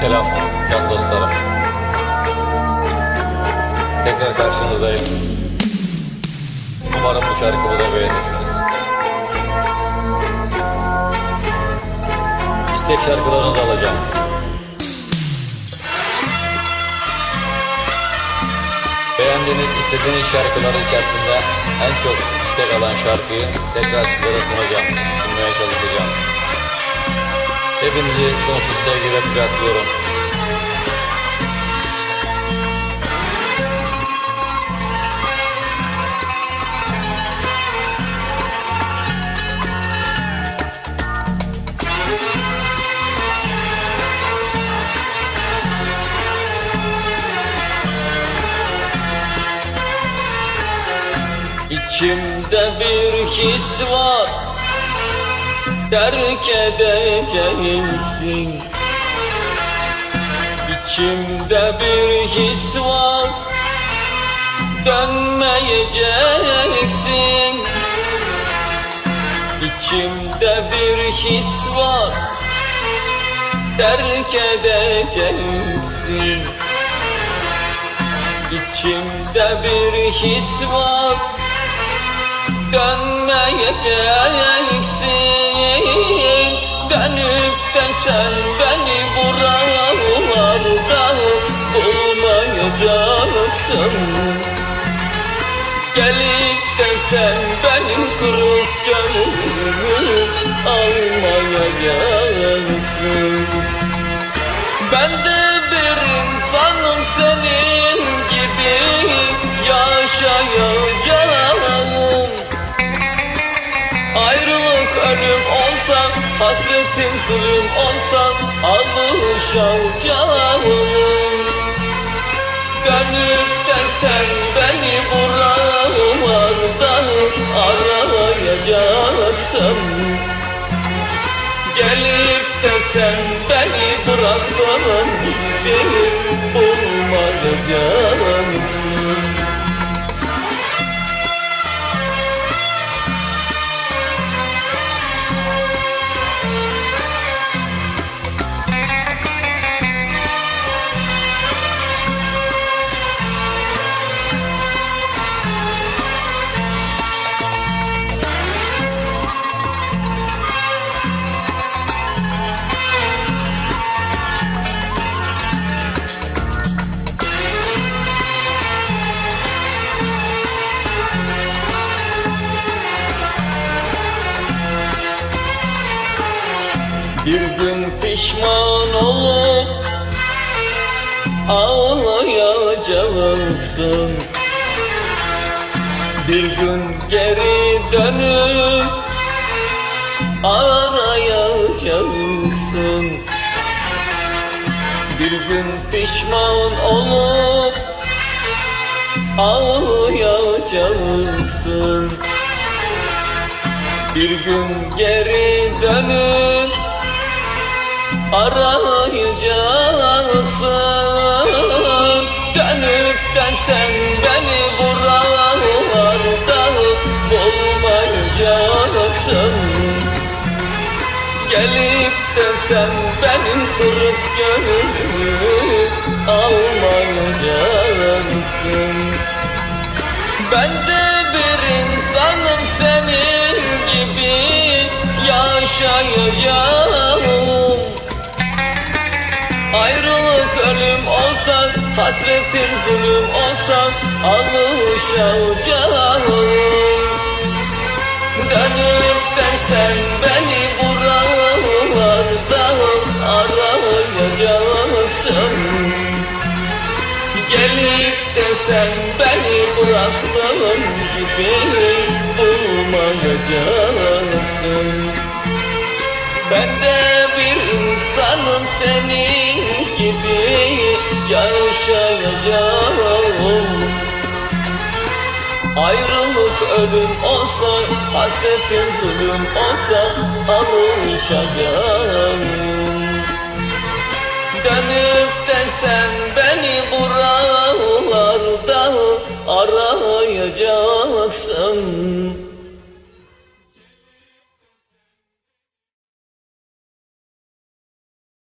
Selam can dostlarım. Tekrar karşınızdayım. Umarım bu şarkımı da beğenirsiniz. İstek şarkılarınızı alacağım. Beğendiğiniz, istediğiniz şarkıların içerisinde en çok istek alan şarkıyı tekrar sizlere sunacağım. Sunmaya çalışacağım. Hepinizi sonsuz sevgiyle kucaklıyorum. İçimde bir his var Terk edeceksin İçimde bir his var. Dönmeyeceksin. İçimde bir his var. Terk edeceksin İçimde bir his var. Dönmeyeceksin bulmayacaksın Gelip de sen benim kırık gönlümü almayacaksın Ben de bir insanım senin gibi yaşayacağım. Ayrılık ölüm olsa, hasretin zulüm olsa alışacağım. De sen beni buralarda arayacaksın. Gelip de sen beni bıraktığın gibi bulmayacaksın Bir gün pişman olup ağlayacaksın. Bir gün geri dönüp arayacaksın. Bir gün pişman olup ağlayacaksın. Bir gün geri dönüp arayacaksın Dönüp de sen beni buralarda bulmayacaksın. Gelip de sen benim kırık gönlümü almayacaksın. Ben de bir insanım senin gibi yaşayacağım hasretin zulüm olsa alışacağım Dönüp de sen beni buralarda arayacaksın. Gelip de sen beni bıraktığın gibi bulmayacaksın. Ben de bir insanım senin gibi yaşayacağım. Ayrılık ölüm olsa, hasretin zulüm olsa alışacağım. Dönüp de sen beni buralarda arayacaksın